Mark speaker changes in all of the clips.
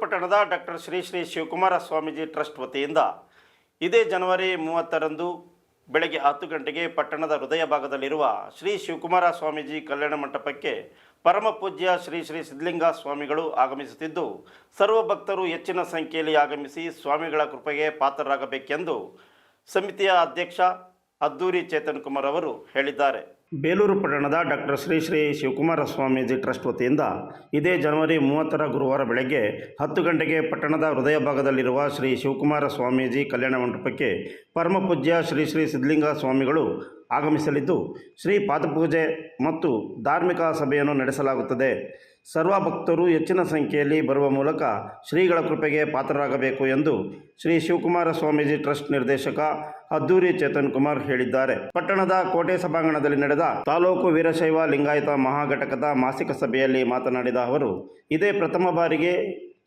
Speaker 1: ಪಟ್ಟಣದ doctor Shri Shri Shivakumara Swamiji trust ವತಿಯಿಂದ ಇದೇ ಜನವರಿ ಮೂವತ್ತರಂದು ಬೆಳಗ್ಗೆ ಹತ್ತು ಗಂಟೆಗೆ ಪಟ್ಟಣದ ಹೃದಯ ಭಾಗದಲ್ಲಿರುವ ಶ್ರೀ ಶಿವಕುಮಾರ ಸ್ವಾಮೀಜಿ ಕಲ್ಯಾಣ ಮಂಟಪಕ್ಕೆ ಪರಮ ಪೂಜ್ಯ ಶ್ರೀ ಶ್ರೀ ಸಿದ್ಧಲಿಂಗ ಸ್ವಾಮಿಗಳು ಆಗಮಿಸುತ್ತಿದ್ದು, ಸರ್ವ ಭಕ್ತರು ಹೆಚ್ಚಿನ ಸಂಖ್ಯೆಯಲ್ಲಿ ಆಗಮಿಸಿ ಸ್ವಾಮಿಗಳ ಕೃಪೆಗೆ ಪಾತ್ರರಾಗಬೇಕೆಂದು ಸಮಿತಿಯ ಅಧ್ಯಕ್ಷ ಅದ್ದೂರಿ ಚೇತನ್ ಕುಮಾರ್ ಅವರು ಹೇಳಿದ್ದಾರೆ. ಬೇಲೂರು ಪಟ್ಟಣದ ಡಾಕ್ಟರ್ ಶ್ರೀ ಶ್ರೀ ಶಿವಕುಮಾರ ಸ್ವಾಮೀಜಿ ಟ್ರಸ್ಟ್ ವತಿಯಿಂದ ಇದೇ ಜನವರಿ ಮೂವತ್ತರ ಗುರುವಾರ ಬೆಳಗ್ಗೆ ಹತ್ತು ಗಂಟೆಗೆ ಪಟ್ಟಣದ ಹೃದಯ ಭಾಗದಲ್ಲಿರುವ ಶ್ರೀ ಶಿವಕುಮಾರ ಸ್ವಾಮೀಜಿ ಕಲ್ಯಾಣ ಮಂಟಪಕ್ಕೆ ಪರಮಪೂಜ್ಯ ಶ್ರೀ ಶ್ರೀ ಸಿದ್ಧಲಿಂಗ ಸ್ವಾಮಿಗಳು ಆಗಮಿಸಲಿದ್ದು ಶ್ರೀ ಪಾದಪೂಜೆ ಮತ್ತು ಧಾರ್ಮಿಕ ಸಭೆಯನ್ನು ನಡೆಸಲಾಗುತ್ತದೆ. ಸರ್ವ ಭಕ್ತರು ಹೆಚ್ಚಿನ ಸಂಖ್ಯೆಯಲ್ಲಿ ಬರುವ ಮೂಲಕ ಶ್ರೀಗಳ ಕೃಪೆಗೆ ಪಾತ್ರರಾಗಬೇಕು ಎಂದು ಶ್ರೀ ಶಿವಕುಮಾರ ಸ್ವಾಮೀಜಿ ಟ್ರಸ್ಟ್ ನಿರ್ದೇಶಕ ಅದ್ದೂರಿ ಚೇತನ್ ಕುಮಾರ್ ಹೇಳಿದ್ದಾರೆ. ಪಟ್ಟಣದ ಕೋಟೆ ಸಭಾಂಗಣದಲ್ಲಿ ನಡೆದ ತಾಲೂಕು ವೀರಶೈವ ಲಿಂಗಾಯತ ಮಹಾಘಟಕದ ಮಾಸಿಕ ಸಭೆಯಲ್ಲಿ ಮಾತನಾಡಿದ ಅವರು, ಇದೇ ಪ್ರಥಮ ಬಾರಿಗೆ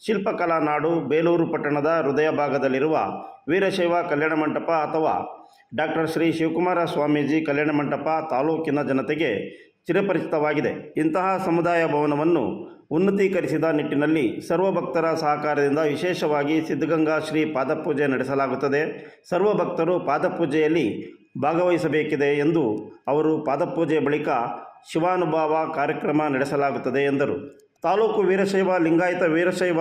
Speaker 1: ಶಿಲ್ಪಕಲಾ ನಾಡು ಬೇಲೂರು ಪಟ್ಟಣದ ಹೃದಯ ಭಾಗದಲ್ಲಿರುವ ವೀರಶೈವ ಕಲ್ಯಾಣ ಮಂಟಪ ಅಥವಾ ಡಾಕ್ಟರ್ ಶ್ರೀ ಶಿವಕುಮಾರ ಸ್ವಾಮೀಜಿ ಕಲ್ಯಾಣ ಮಂಟಪ ತಾಲೂಕಿನ ಜನತೆಗೆ ಚಿರಪರಿಚಿತವಾಗಿದೆ. ಇಂತಹ ಸಮುದಾಯ ಭವನವನ್ನು ಉನ್ನತೀಕರಿಸಿದ ನಿಟ್ಟಿನಲ್ಲಿ ಸರ್ವ ಭಕ್ತರ ಸಹಕಾರದಿಂದ ವಿಶೇಷವಾಗಿ ಸಿದ್ಧಗಂಗಾ ಶ್ರೀ ಪಾದಪೂಜೆ ನಡೆಸಲಾಗುತ್ತದೆ. ಸರ್ವ ಭಕ್ತರು ಪಾದಪೂಜೆಯಲ್ಲಿ ಭಾಗವಹಿಸಬೇಕಿದೆ ಎಂದು ಅವರು ಪಾದಪೂಜೆ ಬಳಿಕ ಶಿವಾನುಭಾವ ಕಾರ್ಯಕ್ರಮ ನಡೆಸಲಾಗುತ್ತದೆ ಎಂದರು. ತಾಲೂಕು ವೀರಶೈವ, ಲಿಂಗಾಯತ ವೀರಶೈವ,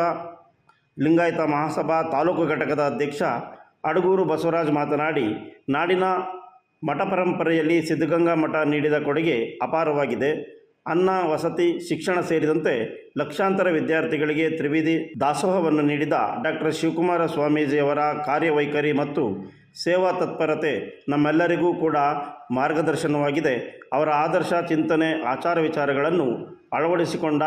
Speaker 1: ಲಿಂಗಾಯತ ಮಹಾಸಭಾ ತಾಲೂಕು ಘಟಕದ ಅಧ್ಯಕ್ಷ ಅಡಗೂರು ಬಸವರಾಜ್ ಮಾತನಾಡಿ, ನಾಡಿನ ಮಠ ಪರಂಪರೆಯಲ್ಲಿ ಸಿದ್ಧಗಂಗಾ ಮಠ ನೀಡಿದ ಕೊಡುಗೆ ಅಪಾರವಾಗಿದೆ. ಅನ್ನ, ವಸತಿ, ಶಿಕ್ಷಣ ಸೇರಿದಂತೆ ಲಕ್ಷಾಂತರ ವಿದ್ಯಾರ್ಥಿಗಳಿಗೆ ತ್ರಿವಿಧಿ ದಾಸೋಹವನ್ನು ನೀಡಿದ ಡಾಕ್ಟರ್ ಶಿವಕುಮಾರ ಸ್ವಾಮೀಜಿಯವರ ಕಾರ್ಯವೈಖರಿ ಮತ್ತು ಸೇವಾ ತತ್ಪರತೆ ನಮ್ಮೆಲ್ಲರಿಗೂ ಕೂಡ ಮಾರ್ಗದರ್ಶನವಾಗಿದೆ. ಅವರ ಆದರ್ಶ ಚಿಂತನೆ, ಆಚಾರ ವಿಚಾರಗಳನ್ನು ಅಳವಡಿಸಿಕೊಂಡ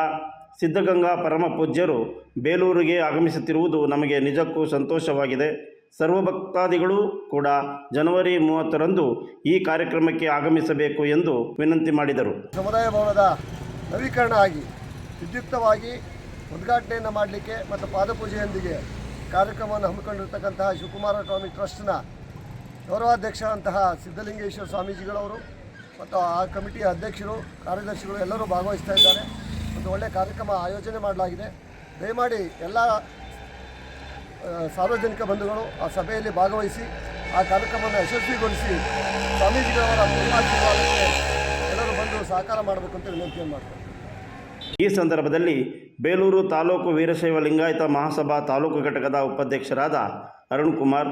Speaker 1: ಸಿದ್ಧಗಂಗಾ ಪರಮ ಪೂಜ್ಯರು ಬೇಲೂರಿಗೆ ಆಗಮಿಸುತ್ತಿರುವುದು ನಮಗೆ ನಿಜಕ್ಕೂ ಸಂತೋಷವಾಗಿದೆ. ಸರ್ವಭಕ್ತಾದಿಗಳು ಕೂಡ ಜನವರಿ ಮೂವತ್ತರಂದು ಈ ಕಾರ್ಯಕ್ರಮಕ್ಕೆ ಆಗಮಿಸಬೇಕು ಎಂದು ವಿನಂತಿ ಮಾಡಿದರು.
Speaker 2: ಸಮುದಾಯ ಭವನದ ನವೀಕರಣ ಆಗಿ ವಿದ್ಯುಕ್ತವಾಗಿ ಉದ್ಘಾಟನೆಯನ್ನು ಮಾಡಲಿಕ್ಕೆ ಮತ್ತು ಪಾದಪೂಜೆಯೊಂದಿಗೆ ಕಾರ್ಯಕ್ರಮವನ್ನು ಹಮ್ಮಿಕೊಂಡಿರತಕ್ಕಂತಹ ಶಿವಕುಮಾರ ಸ್ವಾಮಿ ಟ್ರಸ್ಟ್ನ ಗೌರವಾಧ್ಯಕ್ಷ ಅಂತಹ ಸಿದ್ಧಲಿಂಗೇಶ್ವರ ಸ್ವಾಮೀಜಿಗಳವರು ಮತ್ತು ಆ ಕಮಿಟಿಯ ಅಧ್ಯಕ್ಷರು, ಕಾರ್ಯದರ್ಶಿಗಳು ಎಲ್ಲರೂ ಭಾಗವಹಿಸ್ತಾ ಇದ್ದಾರೆ. ಒಂದು ಒಳ್ಳೆಯ ಕಾರ್ಯಕ್ರಮ ಆಯೋಜನೆ ಮಾಡಲಾಗಿದೆ. ದಯಮಾಡಿ ಎಲ್ಲ ಸಾರ್ವಜನಿಕ ಬಂಧುಗಳು ಆ ಸಭೆಯಲ್ಲಿ ಭಾಗವಹಿಸಿ ಆ ಕಾರ್ಯಕ್ರಮವನ್ನು ಯಶಸ್ವಿಗೊಳಿಸಿ ಸ್ವಾಮೀಜಿಗಳವರ ಪೂರ್ಣಾಶೀರ್ವಾದಕ್ಕೆ ಎಲ್ಲರೂ ಬಂದು ಸಹಕಾರ ಮಾಡಬೇಕು ಅಂತ ವಿನಂತಿಯನ್ನು ಮಾಡ್ತಾರೆ?
Speaker 1: ಈ ಸಂದರ್ಭದಲ್ಲಿ ಬೇಲೂರು ತಾಲೂಕು ವೀರಶೈವ ಲಿಂಗಾಯತ ಮಹಾಸಭಾ ತಾಲೂಕು ಘಟಕದ ಉಪಾಧ್ಯಕ್ಷರಾದ ಅರುಣ್ ಕುಮಾರ್,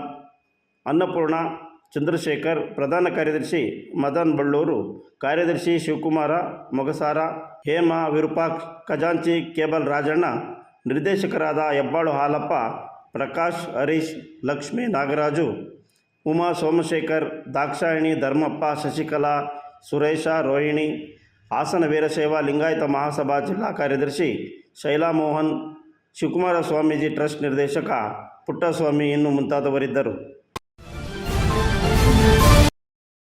Speaker 1: ಅನ್ನಪೂರ್ಣ ಚಂದ್ರಶೇಖರ್, ಪ್ರಧಾನ ಕಾರ್ಯದರ್ಶಿ ಮದನ್ ಬಳ್ಳೂರು, ಕಾರ್ಯದರ್ಶಿ ಶಿವಕುಮಾರ, ಮೊಗಸಾರ, ಹೇಮ ವಿರೂಪಾಕ್ಷ ಖಜಾಂಚಿ ಕೇಬಲ್ ರಾಜಣ್ಣ, ನಿರ್ದೇಶಕರಾದ ಹೆಬ್ಬಾಳು ಹಾಲಪ್ಪ, ಪ್ರಕಾಶ್, ಹರೀಶ್, ಲಕ್ಷ್ಮೀ ನಾಗರಾಜು, ಉಮಾ ಸೋಮಶೇಖರ್, ದಾಕ್ಷಾಯಿಣಿ, ಧರ್ಮಪ್ಪ, ಶಶಿಕಲಾ, ಸುರೇಶ, ರೋಹಿಣಿ, ಹಾಸನ ವೀರಶೈವ, ಲಿಂಗಾಯತ ಮಹಾಸಭಾ ಜಿಲ್ಲಾ ಕಾರ್ಯದರ್ಶಿ ಶೈಲಾ ಮೋಹನ್ ಶಿವಕುಮಾರ ಸ್ವಾಮೀಜಿ ಟ್ರಸ್ಟ್ ನಿರ್ದೇಶಕ ಪುಟ್ಟಸ್ವಾಮಿ ಇನ್ನು ಮುಂತಾದವರಿದ್ದರು.